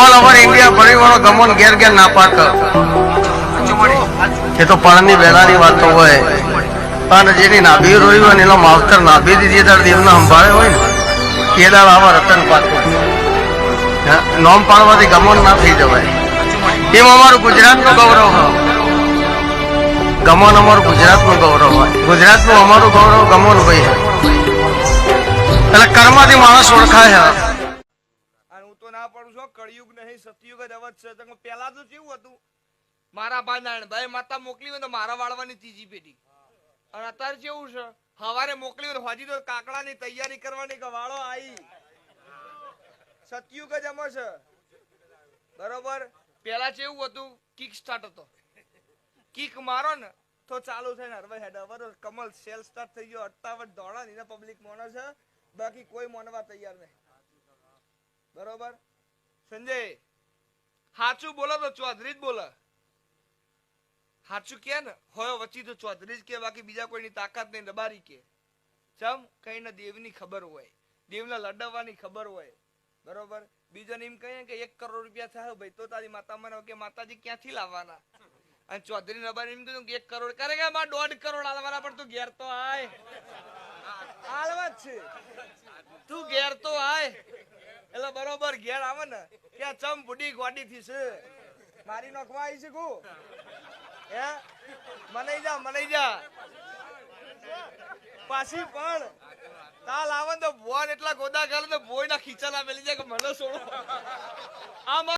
All over India પરિવારો ગમન ઘેર ઘેર ના પાક એ તો પાણની વેલાની વાતો હોય. પણ જેની નાભી રોયું હોય એનો માવતર નાભી દીધી તાર દેવના સંભાળે હોય ને, એ દાડ આવા રતન પાકું. નોમ પાડવાથી ગમન ના થઈ જવાય. એમ અમારું ગુજરાતનું ગૌરવ હોય. ગમન અમારું ગુજરાતનું ગૌરવ હોય. ગુજરાતનું અમારું ગૌરવ ગમન છે એટલે કર્મથી માણસ ઓળખાય ના પડું છું કળિયુગ નહીં, સતયુગ જ અવધ છે. પેલા તો કેવું હતું? મારા ભાઈ નારાયણભાઈ માતા મોકલી તો મારા વાળવાની ત્રીજી પેઢી. અને અત્યારે કેવું છે? હવારે મોકલી હજી તો કાકડાની તૈયારી કરવાની કે વાળો આવી સતયુગ જ અમર છે. બરોબર? પેલા કેવું હતું? કિક સ્ટાર્ટ હતો. કિક મારો ને તો ચાલુ થાય ને હરવાઈ હેડ. હવે કમલ સેલ સ્ટાર્ટ થઈ ગયો. અટ્ટાવટ દોડા ને પબ્લિક મોનો છે. બાકી કોઈ મોનવા તૈયાર નહીં. બરોબર? સંજય, હાચું બોલો તો ચૌધરી જ બોલે. હાચું કે ને? હોય વચ્ચી તો ચૌધરી જ કે, બાકી બીજા કોઈની તાકાત નહીં દબારી કે. ચમ કઈ ને દેવની ખબર હોય, દેવને લડાવવાની ખબર હોય. બરોબર? બીજાને એમ કહીએ કે એક કરોડ રૂપિયા થાય ભાઈ, તો તારી માતા મને કે માતાજી ક્યાંથી લાવવાના? અને ચૌધરી નબારી એમ કીધું કે એક કરોડ, કરે કે માં દોઢ કરોડ આલવાના પણ તું ઘેર તો આય. આલવા જ છે. તું ઘેર તો આય. એટલે બરોબર ઘેર આવે ને કે ચમ બુડી ગોડી થી છે. મારી નોખવા આવી છે કુ? હે? મનાઈ જા મનાઈ જા. પાછી પણ તાલ આવે ને તો ભોન એટલા ગોદા કરે ને ભોય ના ખીચાના મેલી જાય કે મને છોડો. આમ